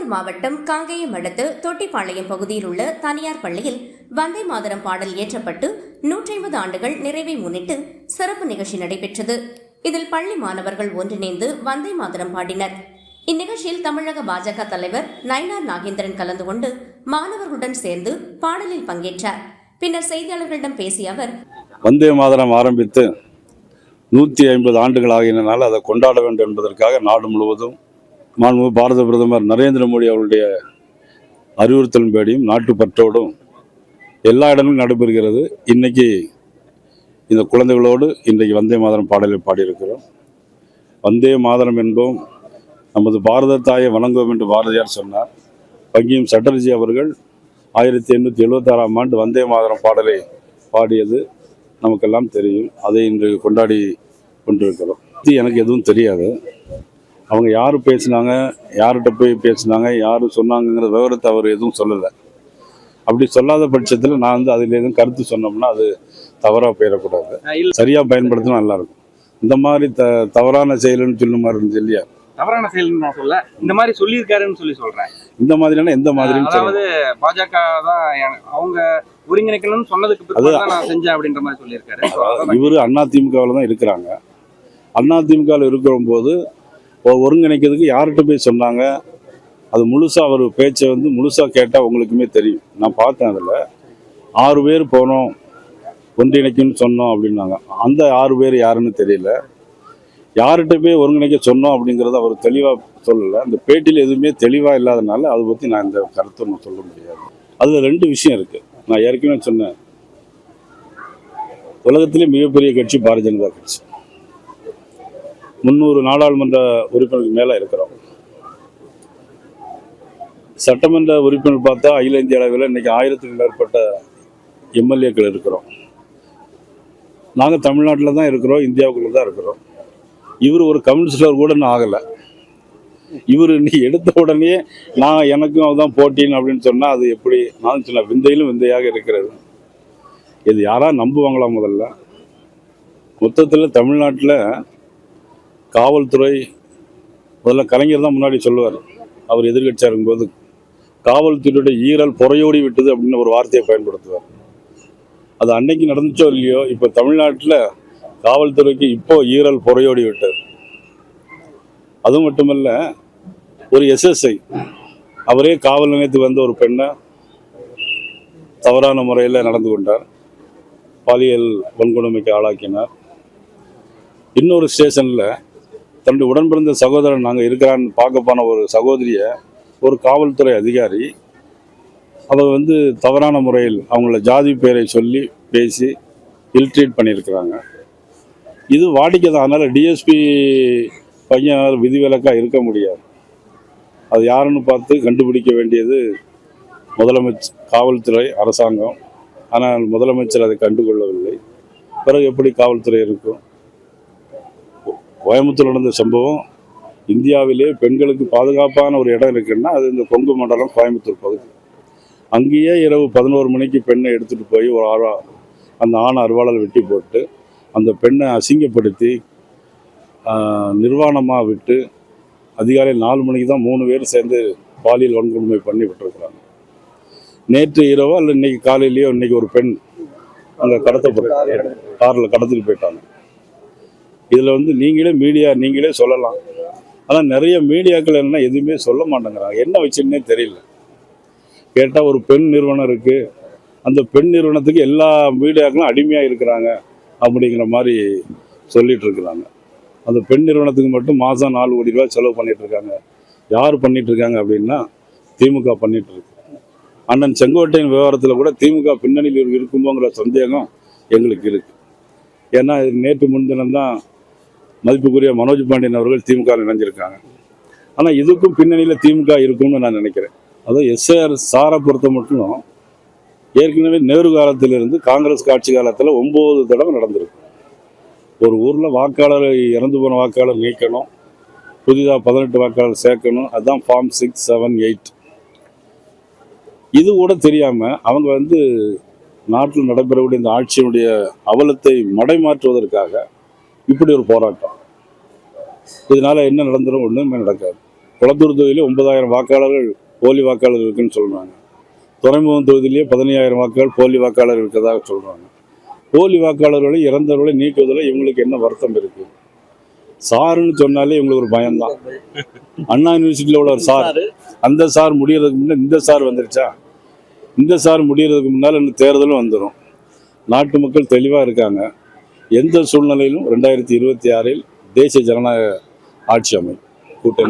திருப்பூர் மாவட்டம் காங்கேயம் அடுத்து தொட்டிப்பாளையம் பகுதியில் உள்ள தனியார் பள்ளியில் வந்தே மாதரம் பாடல் ஏற்றப்பட்டு நூற்றி ஐம்பது ஆண்டுகள் நிறைவை முன்னிட்டு சிறப்பு நிகழ்ச்சி நடைபெற்றது. இதில் பள்ளி மாணவர்கள் ஒன்றிணைந்து வந்தே மாதரம் பாடினர். இந்நிகழ்ச்சியில் தமிழக பாஜக தலைவர் நயனார் நாகேந்திரன் கலந்து கொண்டு மாணவர்களுடன் சேர்ந்து பாடலில் பங்கேற்றார். பின்னர் செய்தியாளர்களிடம் பேசிய அவர் வந்தே மாதரம் ஆரம்பித்து நூற்றி ஐம்பது ஆண்டுகள் ஆகியனால் அதை கொண்டாட வேண்டும் என்பதற்காக நாடு முழுவதும் மாண்புமிகு பாரத பிரதமர் நரேந்திர மோடி அவருடைய அறிவுறுத்தலின்படியும் நாட்டுப்பற்றோடும் எல்லா இடமும் நடைபெறுகிறது. இன்னைக்கு இந்த குழந்தைகளோடு இன்றைக்கு வந்தே மாதரம் பாடலை பாடியிருக்கிறோம். வந்தே மாதரம் என்போம் நமது பாரத தாயை வணங்குவோம் என்று பாரதியார் சொன்னார். பங்கியும் சட்டர்ஜி அவர்கள் ஆயிரத்தி எண்ணூற்றி எழுபத்தாறாம் ஆண்டு வந்தே மாதரம் பாடலை பாடியது நமக்கெல்லாம் தெரியும். அதை இன்று கொண்டாடி கொண்டிருக்கிறோம். எனக்கு எதுவும் தெரியாது. அவங்க யார் பேசினாங்க யார்கிட்ட போய் பேசினாங்க யார் சொன்னாங்கங்கிற விவரத்தை அவர் எதுவும் சொல்லலை. அப்படி சொல்லாத பட்சத்தில் நான் வந்து அதில் எதுவும் கருத்து சொன்னோம்னா அது தவறாக போயிடக்கூடாது. சரியாக பயன்படுத்தினா நல்லா இருக்கும் இந்த மாதிரி த தவறான செயலுன்னு சொல்லும் மாதிரி இருந்துச்சு இல்லையா? தவறான செயல்னு நான் சொல்ல இந்த மாதிரி சொல்லியிருக்காருன்னு சொல்லி சொல்றேன். இந்த மாதிரியான எந்த சொல்லலாம். அதாவது பாஜக தான் அவங்க ஒருங்கிணைக்கணும்னு சொன்னதுக்கு பிறகு நான் செஞ்சேன் அப்படின்ற மாதிரி சொல்லியிருக்காரு. இவர் அண்ணா திமுகவில் தான் இருக்கிறாங்க. அண்ணா திமுகவில் இருக்கிற போது ஒருங்கிணைக்கிறதுக்கு யார்கிட்ட போய் சொன்னாங்க? அது முழுசாக அவர் பேச்சை வந்து முழுசாக கேட்டால் உங்களுக்குமே தெரியும். நான் பார்த்தேன் அதில். ஆறு பேர் போனோம் ஒன்றிணைக்கும்னு சொன்னோம் அப்படின்னாங்க. அந்த ஆறு பேர் யாருன்னு தெரியல. யார்கிட்ட போய் ஒருங்கிணைக்க சொன்னோம் அப்படிங்கிறத அவர் தெளிவாக சொல்லலை. அந்த பேட்டியில் எதுவுமே தெளிவாக இல்லாதனால அதை பற்றி நான் இந்த கருத்தை நான் சொல்ல முடியாது. அதில் ரெண்டு விஷயம் இருக்குது நான் ஏற்கனவே சொன்னேன். உலகத்திலே மிகப்பெரிய கட்சி பாரதிய ஜனதா கட்சி. முந்நூறு நாடாளுமன்ற உறுப்பினருக்கு மேலே இருக்கிறோம். சட்டமன்ற உறுப்பினர் பார்த்தா அகில இந்திய அளவில் இன்னைக்கு ஆயிரத்துக்கு மேற்பட்ட எம்எல்ஏக்கள் இருக்கிறோம். நாங்கள் தமிழ்நாட்டில் தான் இருக்கிறோம் இந்தியாவுக்குள்ள தான் இருக்கிறோம். இவர் ஒரு கம்யூனிஸ்டர் கூட நான் ஆகலை. இவர் நீ எடுத்த உடனே நான் எனக்கும் அதுதான் போட்டின்னு அப்படின்னு சொன்னால் அது எப்படி நான் சொன்ன விந்தையிலும் விந்தையாக இருக்கிறது. இது யாராக நம்புவாங்களா முதல்ல? மொத்தத்தில் தமிழ்நாட்டில் காவல்துறை முதல்ல கலைஞர் தான் முன்னாடி சொல்லுவார். அவர் எதிர்கட்சியாக இருக்கும்போது காவல்துறையுடைய ஈரல் புறையோடி விட்டது அப்படின்னு ஒரு வார்த்தையை பயன்படுத்துவார். அது அன்னைக்கு நடந்துச்சோ இல்லையோ இப்போ தமிழ்நாட்டில் காவல்துறைக்கு இப்போ ஈரல் புறையோடி விட்டது. அது மட்டுமல்ல ஒரு எஸ்எஸ்ஐ அவரே காவல் நிலையத்துக்கு வந்த ஒரு பெண்ணை தவறான முறையில் நடந்து கொண்டார். பாலியல் வன்கொடுமைக்கு ஆளாக்கினார். இன்னொரு ஸ்டேஷனில் தன்னுடைய உடன் பிறந்த சகோதரன் நாங்கள் இருக்கிறான்னு பார்க்க போன ஒரு சகோதரியை ஒரு காவல்துறை அதிகாரி அவர் வந்து தவறான முறையில் அவங்கள ஜாதி பேரை சொல்லி பேசி இல்ட்ரீட் பண்ணியிருக்கிறாங்க. இது வாடிக்கை தான் அதனால் டிஎஸ்பி பையன் விதிவிலக்காக இருக்க முடியாது. அது யாருன்னு பார்த்து கண்டுபிடிக்க வேண்டியது முதலமைச்சர் காவல்துறை அரசாங்கம். ஆனால் முதலமைச்சர் அதை கண்டுகொள்ளவில்லை. பிறகு எப்படி காவல்துறை இருக்கும்? கோயம்புத்தூர் நடந்த சம்பவம் இந்தியாவிலே பெண்களுக்கு பாதுகாப்பான ஒரு இடம் இருக்குன்னா அது இந்த கொங்கு மண்டலம் கோயம்புத்தூர் பகுதி. அங்கேயே இரவு பதினோரு மணிக்கு பெண்ணை எடுத்துகிட்டு போய் ஒரு ஆறா அந்த ஆணை அருவாளால் வெட்டி போட்டு அந்த பெண்ணை அசிங்கப்படுத்தி நிர்வாணமாக விட்டு அதிகாலை நாலு மணிக்கு தான் மூணு பேர் சேர்ந்து பாலியல் வன்கொடுமை பண்ணி விட்டுருக்குறாங்க. நேற்று இரவோ இல்லை இன்னைக்கு காலையிலேயோ இன்னைக்கு ஒரு பெண் அங்கே கடத்தப்பட்டு காரில் கடத்திட்டு போயிட்டாங்க. இதில் வந்து நீங்களே மீடியா நீங்களே சொல்லலாம். ஆனால் நிறைய மீடியாக்கள் என்ன எதுவுமே சொல்ல மாட்டேங்கிறாங்க. என்ன வச்சுன்னே தெரியல. கேட்டால் ஒரு பெண் நிறுவனம் இருக்குது அந்த பெண் நிறுவனத்துக்கு எல்லா மீடியாக்களும் அடிமையாக இருக்கிறாங்க அப்படிங்கிற மாதிரி சொல்லிட்டு இருக்கிறாங்க. அந்த பெண் நிறுவனத்துக்கு மட்டும் மாதம் நாலு கோடி ரூபாய் செலவு பண்ணிட்டு இருக்காங்க. யார் பண்ணிட்டு இருக்காங்க அப்படின்னா திமுக பண்ணிட்டு இருக்கு. அண்ணன் செங்கோட்டையின் விவகாரத்தில் கூட திமுக பின்னணியில் இருக்குமோங்கிற சந்தேகம் எங்களுக்கு இருக்கு. ஏன்னா இது நேற்று முன்தினம் தான் மதிப்புக்குரிய மனோஜ் பாண்டியன் அவர்கள் திமுக இணைஞ்சிருக்காங்க. ஆனால் இதுக்கும் பின்னணியில் திமுக இருக்கும்னு நான் நினைக்கிறேன். அதுவும் எஸ்ஏஆர் சாரை பொறுத்த மட்டும் ஏற்கனவே நேரு காலத்திலிருந்து காங்கிரஸ் காட்சி காலத்தில் ஒம்பது தடவை நடந்திருக்கு. ஒரு ஊரில் வாக்காளர் இறந்து போன வாக்காளர் நீக்கணும் புதிதாக பதினெட்டு வாக்காளர் சேர்க்கணும் அதுதான் ஃபார்ம் சிக்ஸ் செவன் எயிட் இது கூட தெரியாமல் அவங்க வந்து நாட்டில் நடைபெறக்கூடிய இந்த ஆட்சியினுடைய அவலத்தை மடைமாற்றுவதற்காக இப்படி ஒரு போராட்டம். இதனால என்ன நடந்துடும் ஒன்றுமே நடக்காது. குளத்தூர் தொகுதியிலே ஒன்பதாயிரம் வாக்காளர்கள் போலி வாக்காளர் இருக்குன்னு சொல்றாங்க. துறைமுகம் தொகுதியிலேயே பதினையாயிரம் வாக்குகள் போலி வாக்காளர் இருக்கிறதாக சொல்றாங்க. போலி வாக்காளர்களை இறந்தவர்களை நீக்குவதில் இவங்களுக்கு என்ன வருத்தம் இருக்கு? சாருன்னு சொன்னாலே இவங்களுக்கு ஒரு பயம்தான். அண்ணா யூனிவர்சிட்டியில் உள்ள ஒரு சார். அந்த சார் முடியறதுக்கு முன்னே இந்த சார் வந்துருச்சா? இந்த சார் முடியறதுக்கு முன்னால் இந்த தேர்தலும் வந்துடும் நாட்டு மக்கள் தெளிவாக இருக்காங்க. எந்த சூழ்நிலையிலும் ரெண்டாயிரத்தி இருபத்தி ஆறில் தேசிய ஜனநாயக ஆட்சி அமையும். கூட்டணி